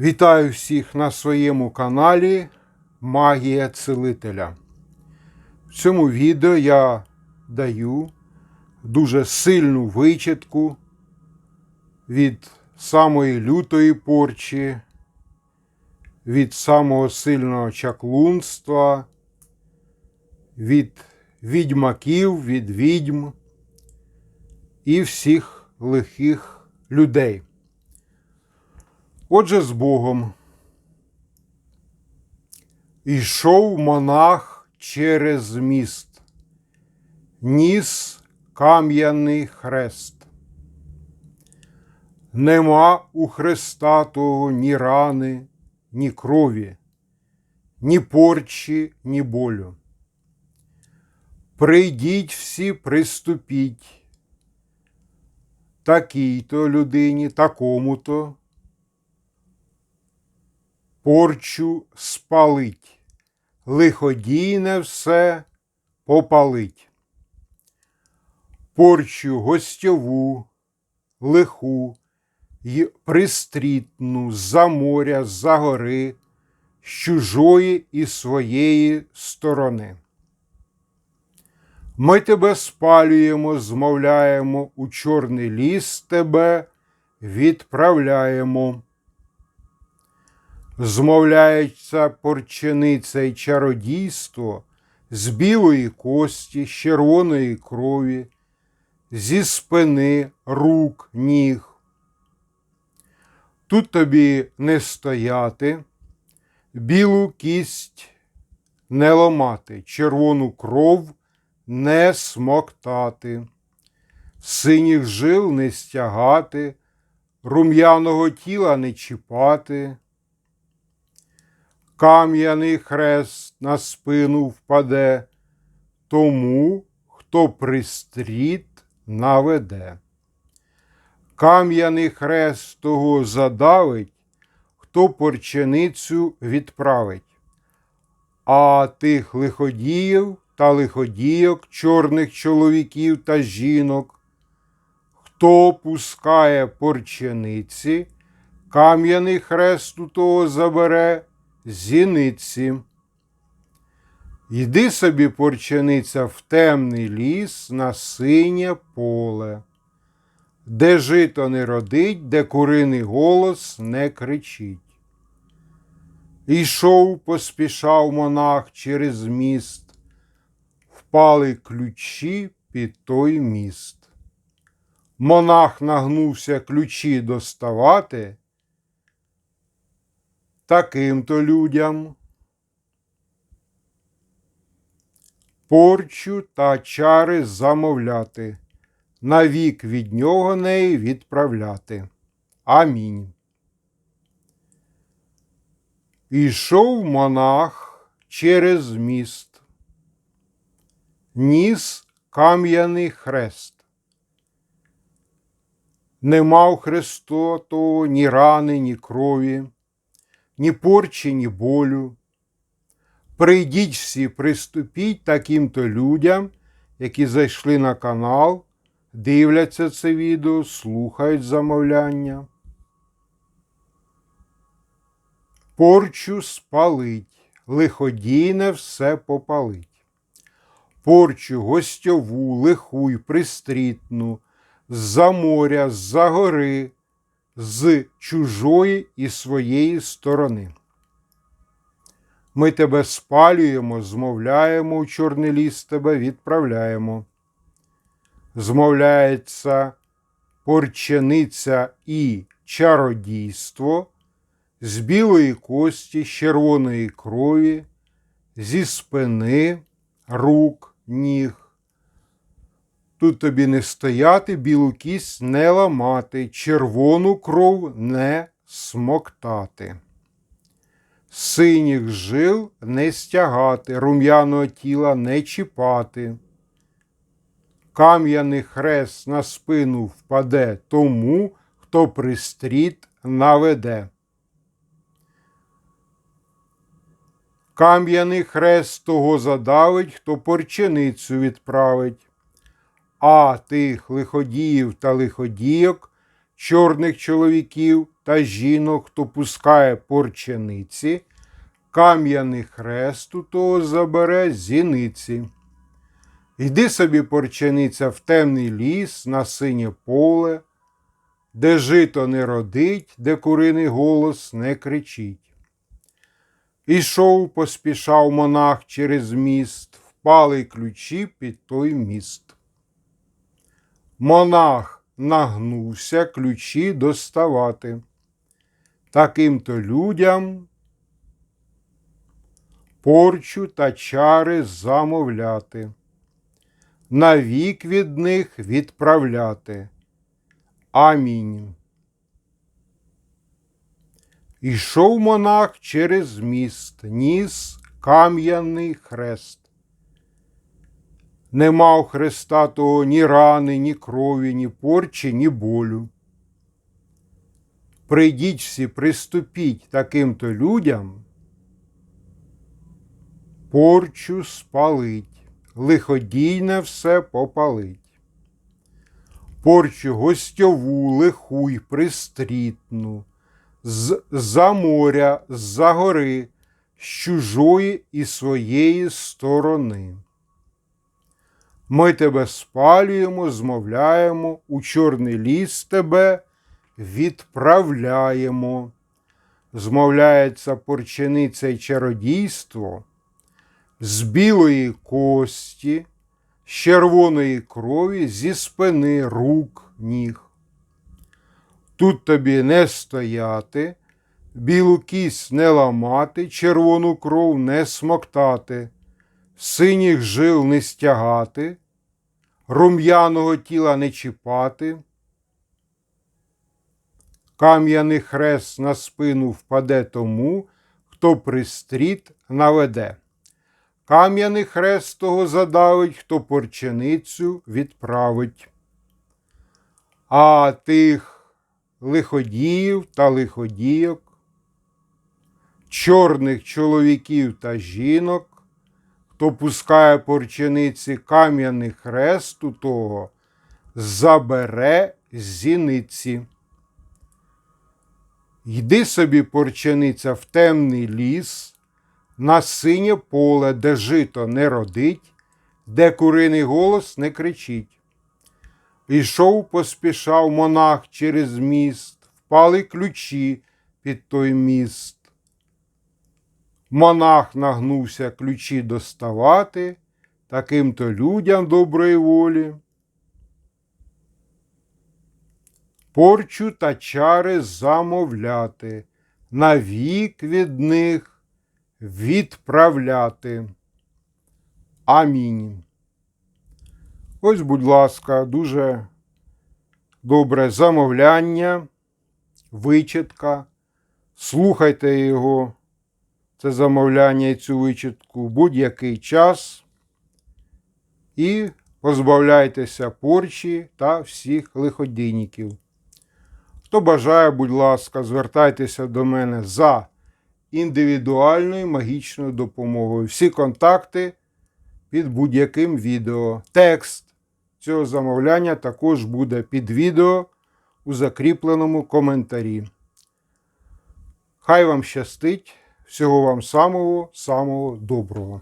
Вітаю всіх на своєму каналі Магія Целителя. В цьому відео я даю дуже сильну вичітку від самої лютої порчі, від самого сильного чаклунства, від відьмаків, від відьм і всіх лихих людей. Отже, з Богом. Ішов монах через міст, ніс кам'яний хрест. Нема у Христа того ні рани, ні крові, ні порчі, ні болю. Прийдіть всі, приступіть, такій-то людині, такому-то порчу спалить, лиходійне все попалить. Порчу гостьову, лиху й пристрітну за моря, за гори, з чужої і своєї сторони. Ми тебе спалюємо, змовляємо, у чорний ліс тебе відправляємо змовляється порчениця й чародійство з білої кості, з червоної крові, зі спини, рук, ніг. Тут тобі не стояти, білу кість не ломати, червону кров не смоктати, синіх жил не стягати, рум'яного тіла не чіпати кам'яний хрест на спину впаде, тому, хто пристріт наведе. Кам'яний хрест того задавить, хто порченицю відправить, а тих лиходіїв та лиходійок, чорних чоловіків та жінок, хто пускає порчениці, кам'яний хрест у того забере зіниці. Йди собі, порчениця, в темний ліс на синє поле, де жито не родить, де куриний голос не кричить. Ішов, поспішав монах через міст, впали ключі під той міст. Монах нагнувся ключі доставати таким-то людям. Порчу та чари замовляти, навік від нього неї відправляти. Амінь. Ішов монах через міст, ніс кам'яний хрест. Не мав Христоту ні рани, ні крові ні порчі, ні болю. Прийдіть всі, приступіть таким-то людям, які зайшли на канал, дивляться це відео, слухають замовляння. Порчу спалить, лиходійне все попалить. Порчу гостьову, лиху й пристрітну, з-за моря, з-за гори з чужої і своєї сторони. Ми тебе спалюємо, змовляємо у чорний ліс тебе відправляємо. Змовляється порчениця і чародійство з білої кості, з червоної крові, зі спини, рук, ніг. Тут тобі не стояти, білу кість не ламати, червону кров не смоктати. Синіх жил не стягати, рум'яного тіла не чіпати. Кам'яний хрест на спину впаде тому, хто пристріт наведе. Кам'яний хрест того задавить, хто порченицю відправить а тих лиходіїв та лиходійок, чорних чоловіків та жінок, хто пускає порчениці, кам'яний хрест у того забере зіниці. Йди собі порчениця в темний ліс, на синє поле, де жито не родить, де куриний голос не кричить. Ішов, поспішав монах через міст, впали ключі під той міст. Монах нагнувся ключі доставати. Таким-то людям порчу та чари замовляти, навік від них відправляти. Амінь. Ішов монах через міст, ніс кам'яний хрест. Нема у хреста того ні рани, ні крові, ні порчі, ні болю. Прийдіть всі, приступіть таким-то людям, порчу спалить, лиходійне все попалить. Порчу гостьову, лиху й пристрітну, з за моря, з-за гори, з чужої і своєї сторони. Ми тебе спалюємо, змовляємо, у чорний ліс тебе відправляємо. Змовляється порчениця й чародійство з білої кості, з червоної крові, зі спини рук, ніг. Тут тобі не стояти, білу кість не ламати, червону кров не смоктати, синіх жил не стягати, рум'яного тіла не чіпати. Кам'яний хрест на спину впаде тому, хто пристріт наведе. Кам'яний хрест того задавить, хто порченицю відправить. А тих лиходіїв та лиходійок, чорних чоловіків та жінок, хто пускає порчениці кам'яний хрест у того, забере зіниці. Йди собі, порчениця, в темний ліс, на синє поле, де жито не родить, де куриний голос не кричить. Ішов, поспішав монах через міст, впали ключі під той міст. Монах нагнувся ключі доставати таким-то людям доброї волі. Порчу та чари замовляти, навік від них відправляти. Амінь. Ось, будь ласка, дуже добре замовляння, вичитка. Слухайте його, це замовляння і цю вичитку в будь-який час і позбавляйтеся порчі та всіх лиходійників. Хто бажає, будь ласка, звертайтеся до мене за індивідуальною магічною допомогою. Всі контакти під будь-яким відео. Текст цього замовляння також буде під відео у закріпленому коментарі. Хай вам щастить, всього вам самого, самого доброго.